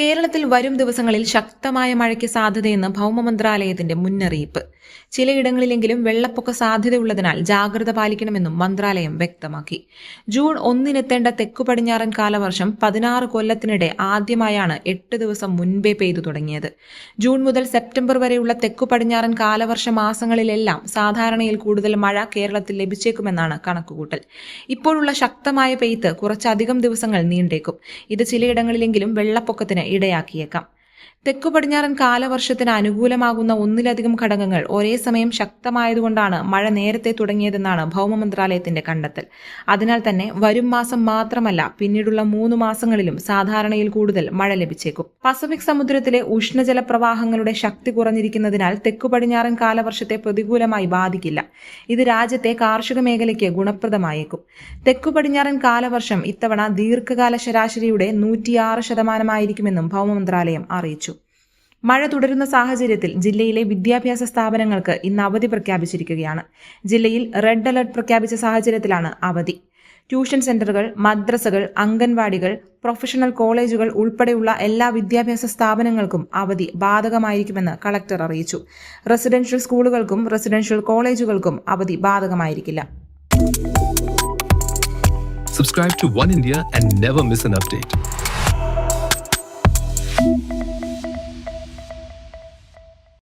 കേരളത്തിൽ വരും ദിവസങ്ങളിൽ ശക്തമായ മഴയ്ക്ക് സാധ്യതയെന്ന് ഭൗമ മന്ത്രാലയത്തിന്റെ മുന്നറിയിപ്പ്. ചിലയിടങ്ങളിലെങ്കിലും വെള്ളപ്പൊക്ക സാധ്യതയുള്ളതിനാൽ ജാഗ്രത പാലിക്കണമെന്നും മന്ത്രാലയം വ്യക്തമാക്കി. ജൂൺ ഒന്നിനെത്തേണ്ട തെക്കു പടിഞ്ഞാറൻ കാലവർഷം പതിനാറ് കൊല്ലത്തിനിടെ ആദ്യമായാണ് എട്ട് ദിവസം മുൻപേ പെയ്തു തുടങ്ങിയത്. ജൂൺ മുതൽ സെപ്റ്റംബർ വരെയുള്ള തെക്കു പടിഞ്ഞാറൻ കാലവർഷ മാസങ്ങളിലെല്ലാം സാധാരണയിൽ കൂടുതൽ മഴ കേരളത്തിൽ ലഭിച്ചേക്കുമെന്നാണ് കണക്കുകൂട്ടൽ. ഇപ്പോഴുള്ള ശക്തമായ പെയ്ത്ത് കുറച്ചധികം ദിവസങ്ങൾ നീണ്ടേക്കും. ഇത് ചിലയിടങ്ങളിലെങ്കിലും വെള്ളപ്പൊക്കത്തിന് ഇടയാക്കിയേക്കാം തെക്കു പടിഞ്ഞാറൻ കാലവർഷത്തിന് അനുകൂലമാകുന്ന ഒന്നിലധികം ഘടകങ്ങൾ ഒരേ സമയം ശക്തമായതുകൊണ്ടാണ് മഴ നേരത്തെ തുടങ്ങിയതെന്നാണ് ഭൗമ മന്ത്രാലയത്തിന്റെ കണ്ടെത്തൽ. അതിനാൽ തന്നെ വരും മാസം മാത്രമല്ല പിന്നീടുള്ള മൂന്ന് മാസങ്ങളിലും സാധാരണയിൽ കൂടുതൽ മഴ ലഭിച്ചേക്കും. പസഫിക് സമുദ്രത്തിലെ ഉഷ്ണജല പ്രവാഹങ്ങളുടെ ശക്തി കുറഞ്ഞിരിക്കുന്നതിനാൽ തെക്കു പടിഞ്ഞാറൻ കാലവർഷത്തെ പ്രതികൂലമായി ബാധിക്കില്ല. ഇത് രാജ്യത്തെ കാർഷിക മേഖലയ്ക്ക് ഗുണപ്രദമായേക്കും. തെക്കു പടിഞ്ഞാറൻ കാലവർഷം ഇത്തവണ ദീർഘകാല ശരാശരിയുടെ നൂറ്റിയാറ് ശതമാനമായിരിക്കുമെന്നും ഭൗമ മന്ത്രാലയം അറിയിച്ചു. മഴ തുടരുന്ന സാഹചര്യത്തിൽ ജില്ലയിലെ വിദ്യാഭ്യാസ സ്ഥാപനങ്ങൾക്ക് ഇന്ന് അവധി പ്രഖ്യാപിച്ചിരിക്കുകയാണ്. ജില്ലയിൽ റെഡ് അലർട്ട് പ്രഖ്യാപിച്ച സാഹചര്യത്തിലാണ് അവധി. ട്യൂഷൻ സെന്ററുകൾ മദ്രസകൾ അംഗൻവാടികൾ പ്രൊഫഷണൽ കോളേജുകൾ ഉൾപ്പെടെയുള്ള എല്ലാ വിദ്യാഭ്യാസ സ്ഥാപനങ്ങൾക്കും അവധി ബാധകമായിരിക്കുമെന്ന് കളക്ടർ അറിയിച്ചു. റെസിഡൻഷ്യൽ സ്കൂളുകൾക്കും റെസിഡൻഷ്യൽ കോളേജുകൾക്കും അവധി ബാധകമായിരിക്കില്ല. Subscribe to One India and never miss an update.